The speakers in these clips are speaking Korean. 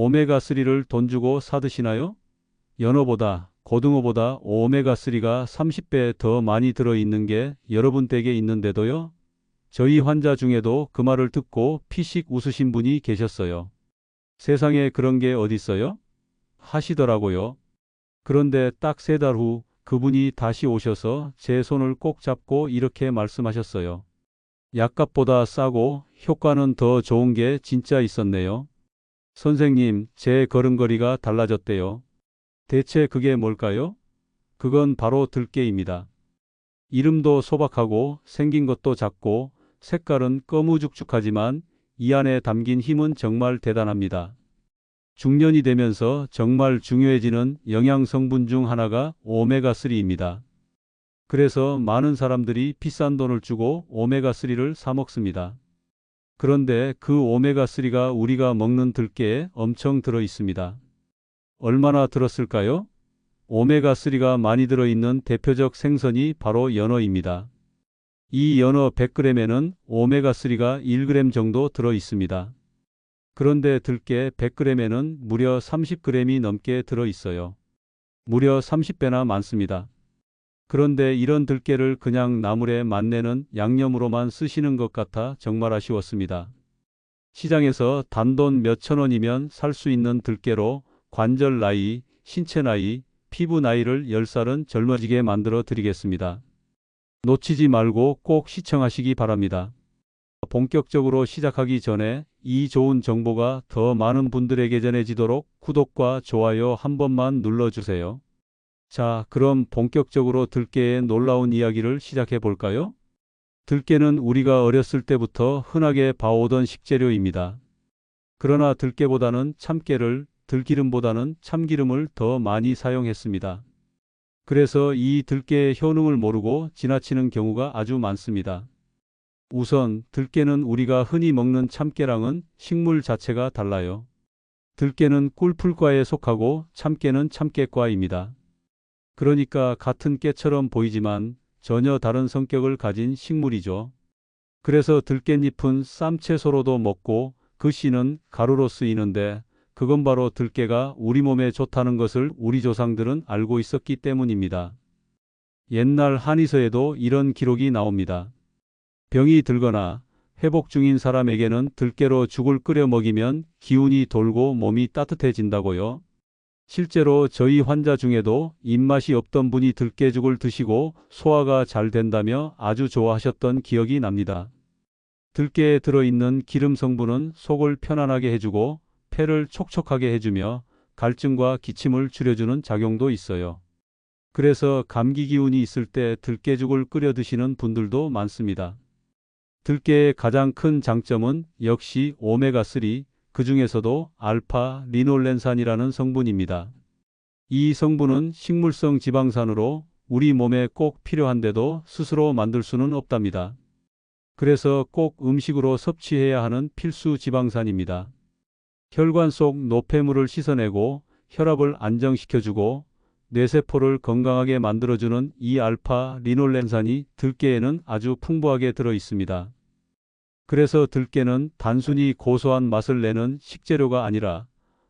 오메가3를 돈 주고 사드시나요? 연어보다, 고등어보다 오메가3가 30배 더 많이 들어있는 게 여러분 댁에 있는데도요? 저희 환자 중에도 그 말을 듣고 피식 웃으신 분이 계셨어요. 세상에 그런 게 어딨어요? 하시더라고요. 그런데 딱 세 달 후 그분이 다시 오셔서 제 손을 꼭 잡고 이렇게 말씀하셨어요. 약값보다 싸고 효과는 더 좋은 게 진짜 있었네요. 선생님, 제 걸음걸이가 달라졌대요. 대체 그게 뭘까요? 그건 바로 들깨입니다. 이름도 소박하고 생긴 것도 작고 색깔은 꺼무죽죽하지만 이 안에 담긴 힘은 정말 대단합니다. 중년이 되면서 정말 중요해지는 영양 성분 중 하나가 오메가3입니다. 그래서 많은 사람들이 비싼 돈을 주고 오메가3를 사 먹습니다. 그런데 그 오메가3가 우리가 먹는 들깨에 엄청 들어 있습니다. 얼마나 들었을까요? 오메가3가 많이 들어있는 대표적 생선이 바로 연어입니다. 이 연어 100g에는 오메가3가 1g 정도 들어 있습니다. 그런데 들깨 100g에는 무려 30g이 넘게 들어 있어요. 무려 30배나 많습니다. 그런데 이런 들깨를 그냥 나물에 맛내는 양념으로만 쓰시는 것 같아 정말 아쉬웠습니다. 시장에서 단돈 몇천 원이면 살 수 있는 들깨로 관절 나이, 신체 나이, 피부 나이를 10살은 젊어지게 만들어 드리겠습니다. 놓치지 말고 꼭 시청하시기 바랍니다. 본격적으로 시작하기 전에 이 좋은 정보가 더 많은 분들에게 전해지도록 구독과 좋아요 한 번만 눌러주세요. 자, 그럼 본격적으로 들깨의 놀라운 이야기를 시작해 볼까요? 들깨는 우리가 어렸을 때부터 흔하게 봐오던 식재료입니다. 그러나 들깨보다는 참깨를, 들기름보다는 참기름을 더 많이 사용했습니다. 그래서 이 들깨의 효능을 모르고 지나치는 경우가 아주 많습니다. 우선 들깨는 우리가 흔히 먹는 참깨랑은 식물 자체가 달라요. 들깨는 꿀풀과에 속하고 참깨는 참깨과입니다. 그러니까 같은 깨처럼 보이지만 전혀 다른 성격을 가진 식물이죠. 그래서 들깨잎은 쌈채소로도 먹고 그 씨는 가루로 쓰이는데 그건 바로 들깨가 우리 몸에 좋다는 것을 우리 조상들은 알고 있었기 때문입니다. 옛날 한의서에도 이런 기록이 나옵니다. 병이 들거나 회복 중인 사람에게는 들깨로 죽을 끓여 먹이면 기운이 돌고 몸이 따뜻해진다고요. 실제로 저희 환자 중에도 입맛이 없던 분이 들깨죽을 드시고 소화가 잘 된다며 아주 좋아하셨던 기억이 납니다. 들깨에 들어있는 기름 성분은 속을 편안하게 해주고 폐를 촉촉하게 해주며 갈증과 기침을 줄여주는 작용도 있어요. 그래서 감기 기운이 있을 때 들깨죽을 끓여 드시는 분들도 많습니다. 들깨의 가장 큰 장점은 역시 오메가3, 그 중에서도 알파 리놀렌산이라는 성분입니다. 이 성분은 식물성 지방산으로 우리 몸에 꼭 필요한데도 스스로 만들 수는 없답니다. 그래서 꼭 음식으로 섭취해야 하는 필수 지방산입니다. 혈관 속 노폐물을 씻어내고 혈압을 안정시켜주고 뇌세포를 건강하게 만들어주는 이 알파 리놀렌산이 들깨에는 아주 풍부하게 들어 있습니다. 그래서 들깨는 단순히 고소한 맛을 내는 식재료가 아니라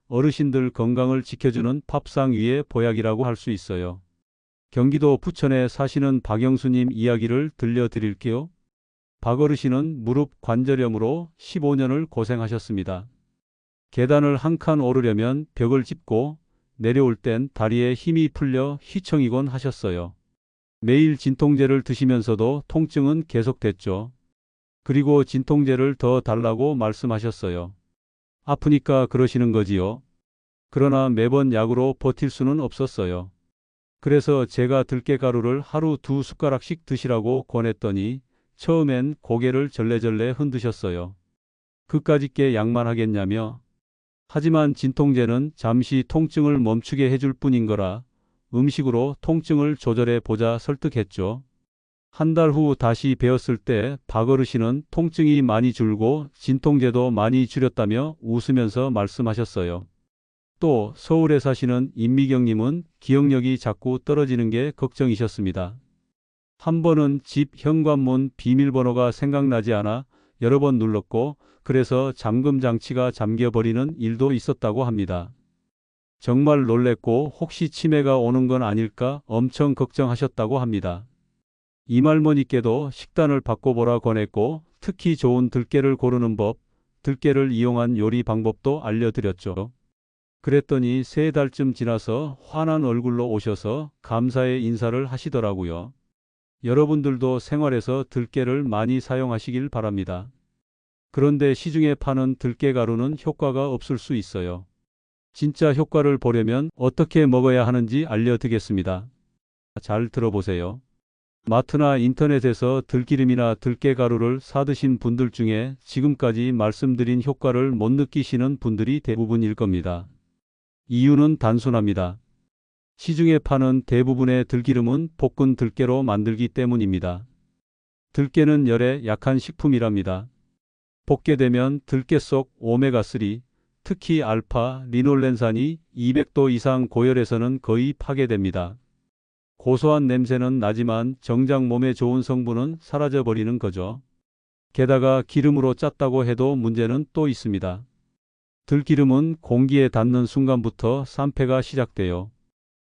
어르신들 건강을 지켜주는 팝상 위의 보약이라고 할 수 있어요. 경기도 부천에 사시는 박영수님 이야기를 들려드릴게요. 박 어르신은 무릎 관절염으로 15년을 고생하셨습니다. 계단을 한 칸 오르려면 벽을 짚고 내려올 땐 다리에 힘이 풀려 휘청이곤 하셨어요. 매일 진통제를 드시면서도 통증은 계속됐죠. 그리고 진통제를 더 달라고 말씀하셨어요. 아프니까 그러시는 거지요. 그러나 매번 약으로 버틸 수는 없었어요. 그래서 제가 들깨가루를 하루 두 숟가락씩 드시라고 권했더니 처음엔 고개를 절레절레 흔드셨어요. 그까짓 게 약만 하겠냐며. 하지만 진통제는 잠시 통증을 멈추게 해줄 뿐인 거라 음식으로 통증을 조절해 보자 설득했죠. 한 달 후 다시 배웠을 때 박어르신은 통증이 많이 줄고 진통제도 많이 줄였다며 웃으면서 말씀하셨어요. 또 서울에 사시는 임미경님은 기억력이 자꾸 떨어지는 게 걱정이셨습니다. 한 번은 집 현관문 비밀번호가 생각나지 않아 여러 번 눌렀고 그래서 잠금 장치가 잠겨버리는 일도 있었다고 합니다. 정말 놀랬고 혹시 치매가 오는 건 아닐까 엄청 걱정하셨다고 합니다. 이말머니께도 식단을 바꿔보라 권했고 특히 좋은 들깨를 고르는 법, 들깨를 이용한 요리 방법도 알려드렸죠. 그랬더니 세 달쯤 지나서 환한 얼굴로 오셔서 감사의 인사를 하시더라고요. 여러분들도 생활에서 들깨를 많이 사용하시길 바랍니다. 그런데 시중에 파는 들깨 가루는 효과가 없을 수 있어요. 진짜 효과를 보려면 어떻게 먹어야 하는지 알려드리겠습니다. 잘 들어보세요. 마트나 인터넷에서 들기름이나 들깨가루를 사드신 분들 중에 지금까지 말씀드린 효과를 못 느끼시는 분들이 대부분일 겁니다. 이유는 단순합니다. 시중에 파는 대부분의 들기름은 볶은 들깨로 만들기 때문입니다. 들깨는 열에 약한 식품이랍니다. 볶게 되면 들깨 속 오메가3, 특히 알파 리놀렌산이 200도 이상 고열에서는 거의 파괴됩니다. 고소한 냄새는 나지만 정작 몸에 좋은 성분은 사라져 버리는 거죠. 게다가 기름으로 짰다고 해도 문제는 또 있습니다. 들기름은 공기에 닿는 순간부터 산패가 시작돼요.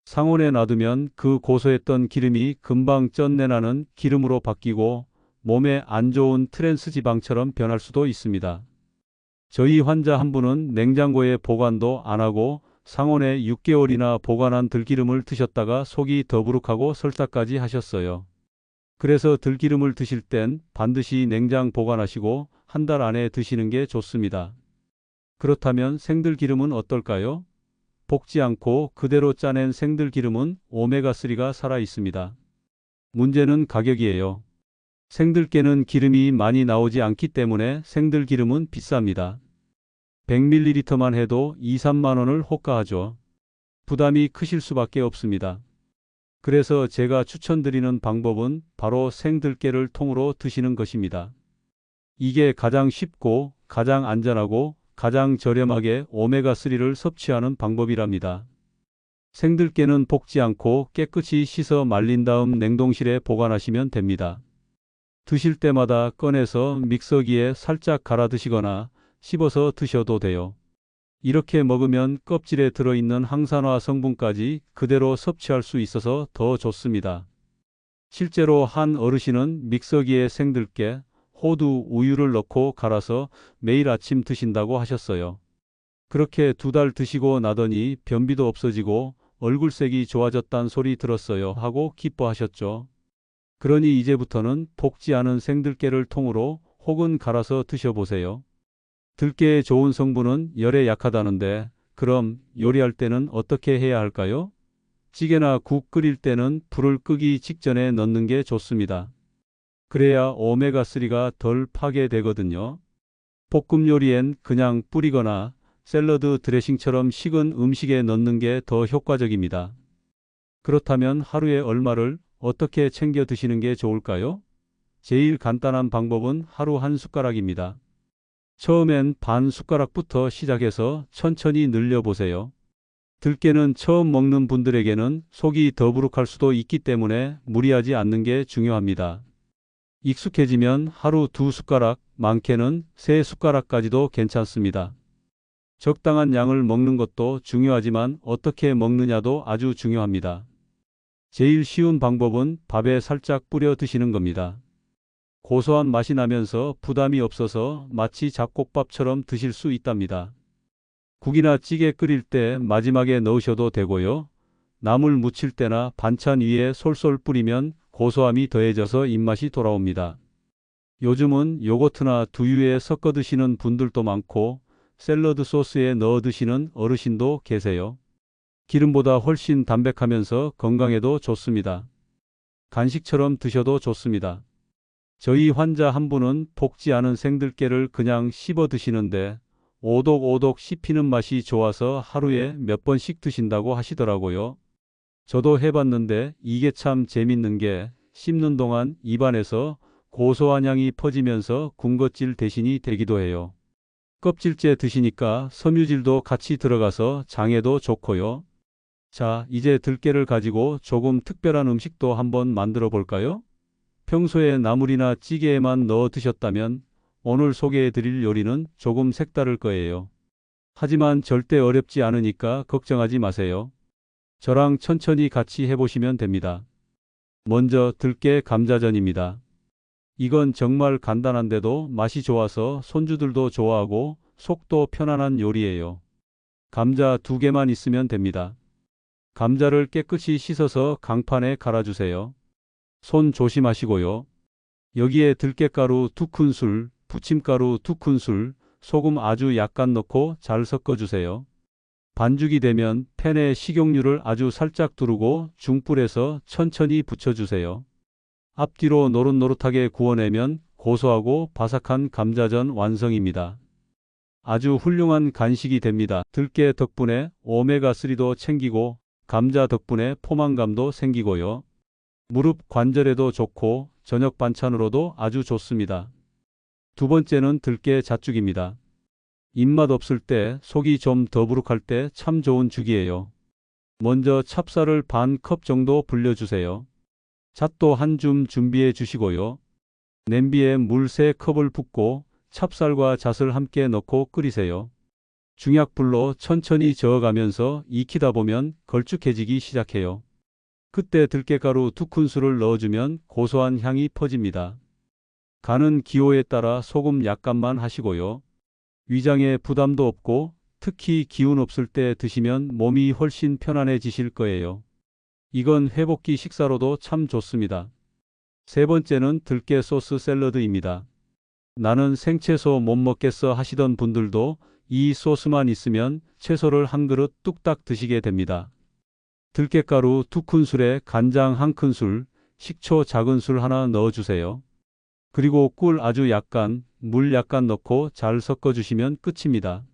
상온에 놔두면 그 고소했던 기름이 금방 쩐내나는 기름으로 바뀌고 몸에 안 좋은 트랜스 지방처럼 변할 수도 있습니다. 저희 환자 한 분은 냉장고에 보관도 안 하고 상온에 6개월이나 보관한 들기름을 드셨다가 속이 더부룩하고 설사까지 하셨어요. 그래서 들기름을 드실 땐 반드시 냉장 보관하시고 한 달 안에 드시는 게 좋습니다. 그렇다면 생들기름은 어떨까요? 볶지 않고 그대로 짜낸 생들기름은 오메가3가 살아 있습니다. 문제는 가격이에요. 생들깨는 기름이 많이 나오지 않기 때문에 생들기름은 비쌉니다. 100ml만 해도 2, 3만 원을 호가하죠. 부담이 크실 수밖에 없습니다. 그래서 제가 추천드리는 방법은 바로 생들깨를 통으로 드시는 것입니다. 이게 가장 쉽고 가장 안전하고 가장 저렴하게 오메가3를 섭취하는 방법이랍니다. 생들깨는 볶지 않고 깨끗이 씻어 말린 다음 냉동실에 보관하시면 됩니다. 드실 때마다 꺼내서 믹서기에 살짝 갈아 드시거나 씹어서 드셔도 돼요. 이렇게 먹으면 껍질에 들어있는 항산화 성분까지 그대로 섭취할 수 있어서 더 좋습니다. 실제로 한 어르신은 믹서기에 생들깨, 호두, 우유를 넣고 갈아서 매일 아침 드신다고 하셨어요. 그렇게 두 달 드시고 나더니 변비도 없어지고 얼굴색이 좋아졌단 소리 들었어요 하고 기뻐하셨죠. 그러니 이제부터는 볶지 않은 생들깨를 통으로 혹은 갈아서 드셔보세요. 들깨의 좋은 성분은 열에 약하다는데 그럼 요리할 때는 어떻게 해야 할까요? 찌개나 국 끓일 때는 불을 끄기 직전에 넣는 게 좋습니다. 그래야 오메가3가 덜 파괴되거든요. 볶음 요리엔 그냥 뿌리거나 샐러드 드레싱처럼 식은 음식에 넣는 게 더 효과적입니다. 그렇다면 하루에 얼마를 어떻게 챙겨 드시는 게 좋을까요? 제일 간단한 방법은 하루 한 숟가락입니다. 처음엔 반 숟가락부터 시작해서 천천히 늘려보세요. 들깨는 처음 먹는 분들에게는 속이 더부룩할 수도 있기 때문에 무리하지 않는 게 중요합니다. 익숙해지면 하루 두 숟가락, 많게는 세 숟가락까지도 괜찮습니다. 적당한 양을 먹는 것도 중요하지만 어떻게 먹느냐도 아주 중요합니다. 제일 쉬운 방법은 밥에 살짝 뿌려 드시는 겁니다. 고소한 맛이 나면서 부담이 없어서 마치 잡곡밥처럼 드실 수 있답니다. 국이나 찌개 끓일 때 마지막에 넣으셔도 되고요. 나물 무칠 때나 반찬 위에 솔솔 뿌리면 고소함이 더해져서 입맛이 돌아옵니다. 요즘은 요거트나 두유에 섞어 드시는 분들도 많고 샐러드 소스에 넣어 드시는 어르신도 계세요. 기름보다 훨씬 담백하면서 건강에도 좋습니다. 간식처럼 드셔도 좋습니다. 저희 환자 한 분은 볶지 않은 생들깨를 그냥 씹어 드시는데 오독오독 씹히는 맛이 좋아서 하루에 몇 번씩 드신다고 하시더라고요. 저도 해봤는데 이게 참 재밌는 게 씹는 동안 입안에서 고소한 향이 퍼지면서 군것질 대신이 되기도 해요. 껍질째 드시니까 섬유질도 같이 들어가서 장에도 좋고요. 자, 이제 들깨를 가지고 조금 특별한 음식도 한번 만들어 볼까요? 평소에 나물이나 찌개에만 넣어 드셨다면 오늘 소개해 드릴 요리는 조금 색다를 거예요. 하지만 절대 어렵지 않으니까 걱정하지 마세요. 저랑 천천히 같이 해보시면 됩니다. 먼저 들깨 감자전입니다. 이건 정말 간단한데도 맛이 좋아서 손주들도 좋아하고 속도 편안한 요리예요. 감자 두 개만 있으면 됩니다. 감자를 깨끗이 씻어서 강판에 갈아주세요. 손 조심하시고요. 여기에 들깨가루 두 큰술, 부침가루 두 큰술, 소금 아주 약간 넣고 잘 섞어주세요. 반죽이 되면 팬에 식용유를 아주 살짝 두르고 중불에서 천천히 붙여주세요. 앞뒤로 노릇노릇하게 구워내면 고소하고 바삭한 감자전 완성입니다. 아주 훌륭한 간식이 됩니다. 들깨 덕분에 오메가3도 챙기고 감자 덕분에 포만감도 생기고요. 무릎 관절에도 좋고 저녁 반찬으로도 아주 좋습니다. 두 번째는 들깨 잣죽입니다. 입맛 없을 때 속이 좀 더부룩할 때 참 좋은 죽이에요. 먼저 찹쌀을 반 컵 정도 불려주세요. 잣도 한 줌 준비해 주시고요. 냄비에 물 3컵을 붓고 찹쌀과 잣을 함께 넣고 끓이세요. 중약불로 천천히 저어가면서 익히다 보면 걸쭉해지기 시작해요. 그때 들깨가루 두 큰술을 넣어주면 고소한 향이 퍼집니다. 간은 기호에 따라 소금 약간만 하시고요. 위장에 부담도 없고 특히 기운 없을 때 드시면 몸이 훨씬 편안해지실 거예요. 이건 회복기 식사로도 참 좋습니다. 세 번째는 들깨 소스 샐러드입니다. 나는 생채소 못 먹겠어 하시던 분들도 이 소스만 있으면 채소를 한 그릇 뚝딱 드시게 됩니다. 들깨가루 두 큰술에 간장 한 큰술, 식초 작은 술 하나 넣어주세요. 그리고 꿀 아주 약간, 물 약간 넣고 잘 섞어주시면 끝입니다.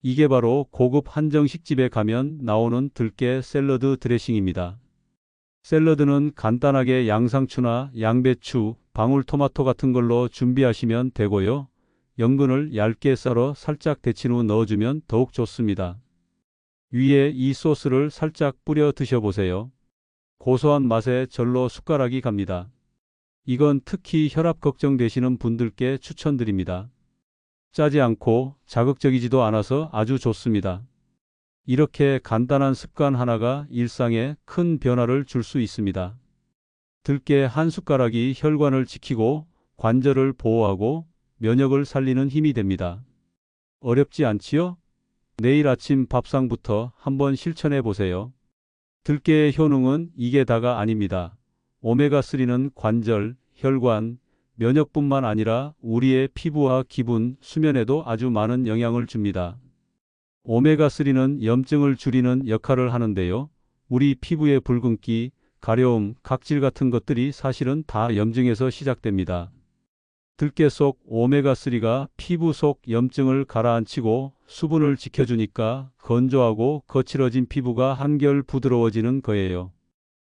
이게 바로 고급 한정식집에 가면 나오는 들깨 샐러드 드레싱입니다. 샐러드는 간단하게 양상추나 양배추, 방울토마토 같은 걸로 준비하시면 되고요. 연근을 얇게 썰어 살짝 데친 후 넣어주면 더욱 좋습니다. 위에 이 소스를 살짝 뿌려 드셔보세요. 고소한 맛에 절로 숟가락이 갑니다. 이건 특히 혈압 걱정되시는 분들께 추천드립니다. 짜지 않고 자극적이지도 않아서 아주 좋습니다. 이렇게 간단한 습관 하나가 일상에 큰 변화를 줄 수 있습니다. 들깨 한 숟가락이 혈관을 지키고 관절을 보호하고 면역을 살리는 힘이 됩니다. 어렵지 않지요? 내일 아침 밥상부터 한번 실천해 보세요. 들깨의 효능은 이게 다가 아닙니다. 오메가3는 관절, 혈관, 면역뿐만 아니라 우리의 피부와 기분, 수면에도 아주 많은 영향을 줍니다. 오메가3는 염증을 줄이는 역할을 하는데요. 우리 피부의 붉은기, 가려움, 각질 같은 것들이 사실은 다 염증에서 시작됩니다. 들깨 속 오메가3가 피부 속 염증을 가라앉히고 수분을 지켜주니까 건조하고 거칠어진 피부가 한결 부드러워지는 거예요.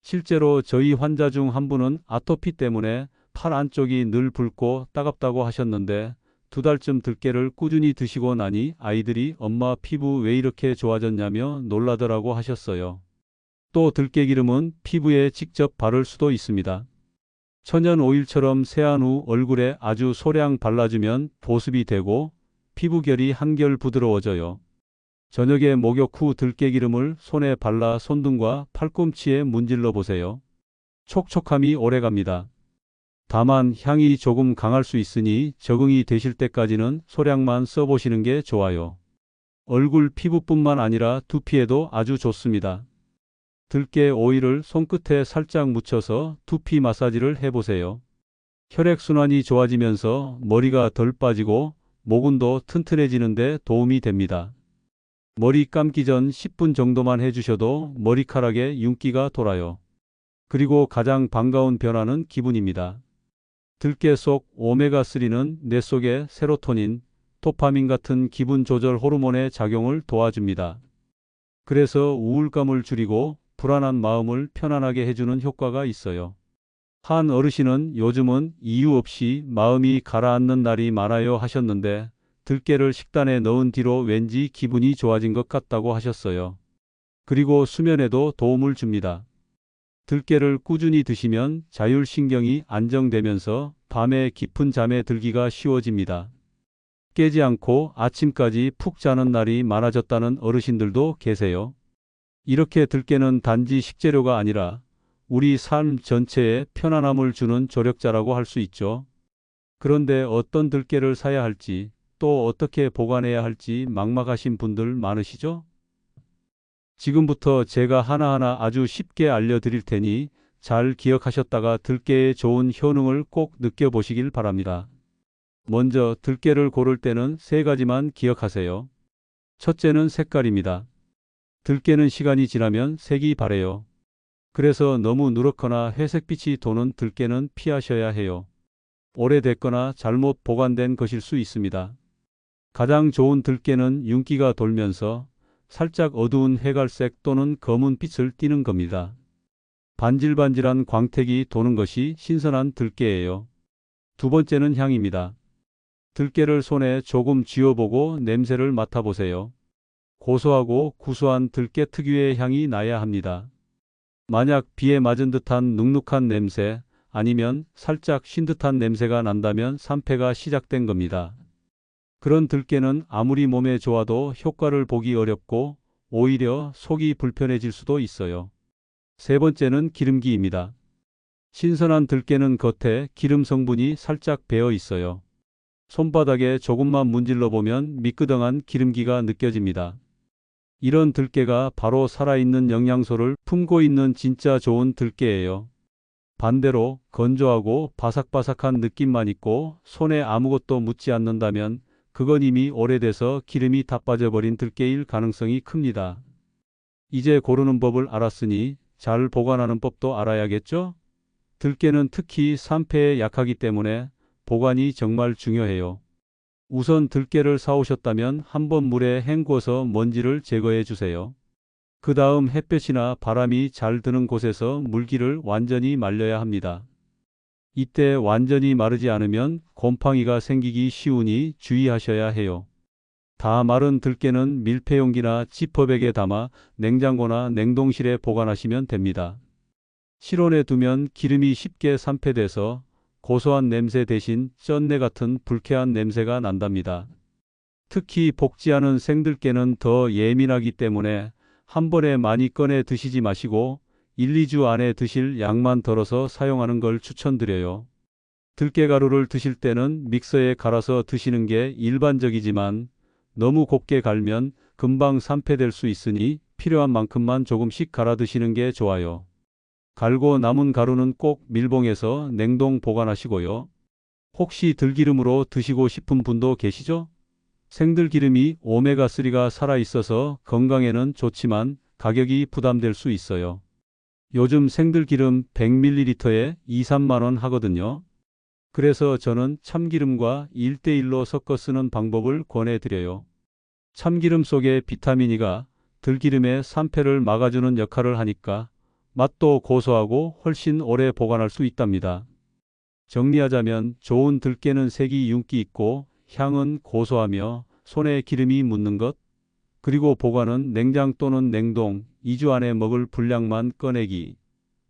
실제로 저희 환자 중 한 분은 아토피 때문에 팔 안쪽이 늘 붉고 따갑다고 하셨는데 두 달쯤 들깨를 꾸준히 드시고 나니 아이들이 엄마 피부 왜 이렇게 좋아졌냐며 놀라더라고 하셨어요. 또 들깨 기름은 피부에 직접 바를 수도 있습니다. 천연 오일처럼 세안 후 얼굴에 아주 소량 발라주면 보습이 되고 피부결이 한결 부드러워져요. 저녁에 목욕 후 들깨 기름을 손에 발라 손등과 팔꿈치에 문질러 보세요. 촉촉함이 오래갑니다. 다만 향이 조금 강할 수 있으니 적응이 되실 때까지는 소량만 써보시는 게 좋아요. 얼굴 피부뿐만 아니라 두피에도 아주 좋습니다. 들깨 오일을 손끝에 살짝 묻혀서 두피 마사지를 해보세요. 혈액순환이 좋아지면서 머리가 덜 빠지고 모근도 튼튼해지는데 도움이 됩니다. 머리 감기 전 10분 정도만 해주셔도 머리카락에 윤기가 돌아요. 그리고 가장 반가운 변화는 기분입니다. 들깨 속 오메가3는 뇌 속의 세로토닌, 도파민 같은 기분 조절 호르몬의 작용을 도와줍니다. 그래서 우울감을 줄이고 불안한 마음을 편안하게 해주는 효과가 있어요. 한 어르신은 요즘은 이유 없이 마음이 가라앉는 날이 많아요 하셨는데 들깨를 식단에 넣은 뒤로 왠지 기분이 좋아진 것 같다고 하셨어요. 그리고 수면에도 도움을 줍니다. 들깨를 꾸준히 드시면 자율신경이 안정되면서 밤에 깊은 잠에 들기가 쉬워집니다. 깨지 않고 아침까지 푹 자는 날이 많아졌다는 어르신들도 계세요. 이렇게 들깨는 단지 식재료가 아니라 우리 삶 전체에 편안함을 주는 조력자라고 할 수 있죠. 그런데 어떤 들깨를 사야 할지 또 어떻게 보관해야 할지 막막하신 분들 많으시죠? 지금부터 제가 하나하나 아주 쉽게 알려드릴 테니 잘 기억하셨다가 들깨의 좋은 효능을 꼭 느껴보시길 바랍니다. 먼저 들깨를 고를 때는 세 가지만 기억하세요. 첫째는 색깔입니다. 들깨는 시간이 지나면 색이 바래요. 그래서 너무 누렇거나 회색빛이 도는 들깨는 피하셔야 해요. 오래됐거나 잘못 보관된 것일 수 있습니다. 가장 좋은 들깨는 윤기가 돌면서 살짝 어두운 해갈색 또는 검은 빛을 띠는 겁니다. 반질반질한 광택이 도는 것이 신선한 들깨예요. 두 번째는 향입니다. 들깨를 손에 조금 쥐어보고 냄새를 맡아보세요. 고소하고 구수한 들깨 특유의 향이 나야 합니다. 만약 비에 맞은 듯한 눅눅한 냄새 아니면 살짝 쉰 듯한 냄새가 난다면 산패가 시작된 겁니다. 그런 들깨는 아무리 몸에 좋아도 효과를 보기 어렵고 오히려 속이 불편해질 수도 있어요. 세 번째는 기름기입니다. 신선한 들깨는 겉에 기름 성분이 살짝 배어 있어요. 손바닥에 조금만 문질러 보면 미끄덩한 기름기가 느껴집니다. 이런 들깨가 바로 살아있는 영양소를 품고 있는 진짜 좋은 들깨예요. 반대로 건조하고 바삭바삭한 느낌만 있고 손에 아무것도 묻지 않는다면 그건 이미 오래돼서 기름이 다 빠져버린 들깨일 가능성이 큽니다. 이제 고르는 법을 알았으니 잘 보관하는 법도 알아야겠죠? 들깨는 특히 산패에 약하기 때문에 보관이 정말 중요해요. 우선 들깨를 사오셨다면 한번 물에 헹궈서 먼지를 제거해 주세요. 그 다음 햇볕이나 바람이 잘 드는 곳에서 물기를 완전히 말려야 합니다. 이때 완전히 마르지 않으면 곰팡이가 생기기 쉬우니 주의하셔야 해요. 다 마른 들깨는 밀폐용기나 지퍼백에 담아 냉장고나 냉동실에 보관하시면 됩니다. 실온에 두면 기름이 쉽게 산패돼서 고소한 냄새 대신 쩐내 같은 불쾌한 냄새가 난답니다. 특히 볶지 않은 생들깨는 더 예민하기 때문에 한 번에 많이 꺼내 드시지 마시고 1, 2주 안에 드실 양만 덜어서 사용하는 걸 추천드려요. 들깨가루를 드실 때는 믹서에 갈아서 드시는 게 일반적이지만 너무 곱게 갈면 금방 산패될 수 있으니 필요한 만큼만 조금씩 갈아 드시는 게 좋아요. 갈고 남은 가루는 꼭 밀봉해서 냉동 보관하시고요. 혹시 들기름으로 드시고 싶은 분도 계시죠? 생들기름이 오메가3가 살아있어서 건강에는 좋지만 가격이 부담될 수 있어요. 요즘 생들기름 100ml에 2, 3만원 하거든요. 그래서 저는 참기름과 1대1로 섞어 쓰는 방법을 권해드려요. 참기름 속의 비타민이가 들기름의 산패를 막아주는 역할을 하니까 맛도 고소하고 훨씬 오래 보관할 수 있답니다. 정리하자면 좋은 들깨는 색이 윤기 있고 향은 고소하며 손에 기름이 묻는 것, 그리고 보관은 냉장 또는 냉동 2주 안에 먹을 분량만 꺼내기.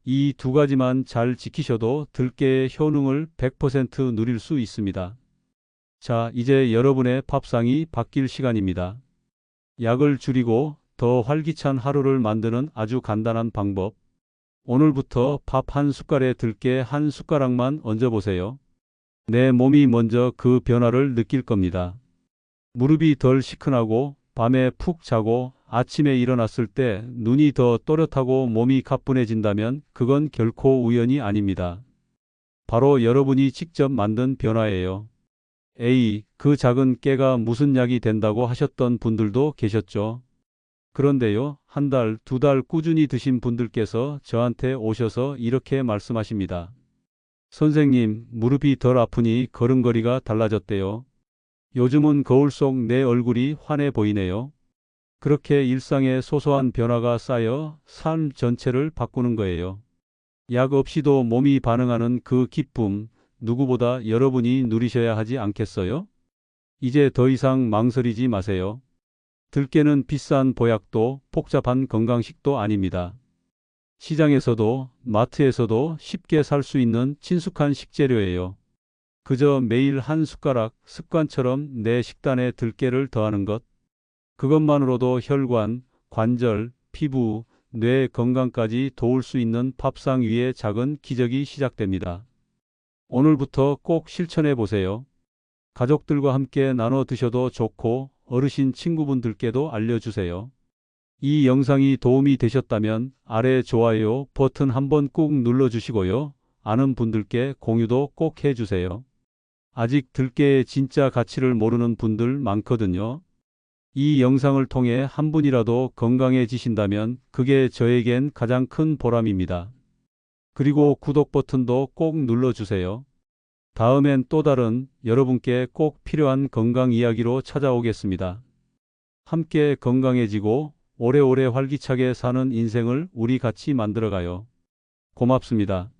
이 두 가지만 잘 지키셔도 들깨의 효능을 100% 누릴 수 있습니다. 자, 이제 여러분의 밥상이 바뀔 시간입니다. 약을 줄이고 더 활기찬 하루를 만드는 아주 간단한 방법. 오늘부터 밥 한 숟갈에 들깨 한 숟가락만 얹어보세요. 내 몸이 먼저 그 변화를 느낄 겁니다. 무릎이 덜 시큰하고 밤에 푹 자고 아침에 일어났을 때 눈이 더 또렷하고 몸이 가뿐해진다면 그건 결코 우연이 아닙니다. 바로 여러분이 직접 만든 변화예요. 에이, 그 작은 깨가 무슨 약이 된다고 하셨던 분들도 계셨죠. 그런데요, 한 달, 두 달 꾸준히 드신 분들께서 저한테 오셔서 이렇게 말씀하십니다. 선생님, 무릎이 덜 아프니 걸음걸이가 달라졌대요. 요즘은 거울 속 내 얼굴이 환해 보이네요. 그렇게 일상에 소소한 변화가 쌓여 삶 전체를 바꾸는 거예요. 약 없이도 몸이 반응하는 그 기쁨, 누구보다 여러분이 누리셔야 하지 않겠어요? 이제 더 이상 망설이지 마세요. 들깨는 비싼 보약도 복잡한 건강식도 아닙니다. 시장에서도 마트에서도 쉽게 살 수 있는 친숙한 식재료예요. 그저 매일 한 숟가락 습관처럼 내 식단에 들깨를 더하는 것. 그것만으로도 혈관, 관절, 피부, 뇌 건강까지 도울 수 있는 밥상 위의 작은 기적이 시작됩니다. 오늘부터 꼭 실천해 보세요. 가족들과 함께 나눠 드셔도 좋고 어르신 친구분들께도 알려주세요. 이 영상이 도움이 되셨다면 아래 좋아요 버튼 한번 꾹 눌러주시고요. 아는 분들께 공유도 꼭 해주세요. 아직 들깨의 진짜 가치를 모르는 분들 많거든요. 이 영상을 통해 한 분이라도 건강해지신다면 그게 저에겐 가장 큰 보람입니다. 그리고 구독 버튼도 꼭 눌러주세요. 다음엔 또 다른 여러분께 꼭 필요한 건강 이야기로 찾아오겠습니다. 함께 건강해지고 오래오래 활기차게 사는 인생을 우리 같이 만들어가요. 고맙습니다.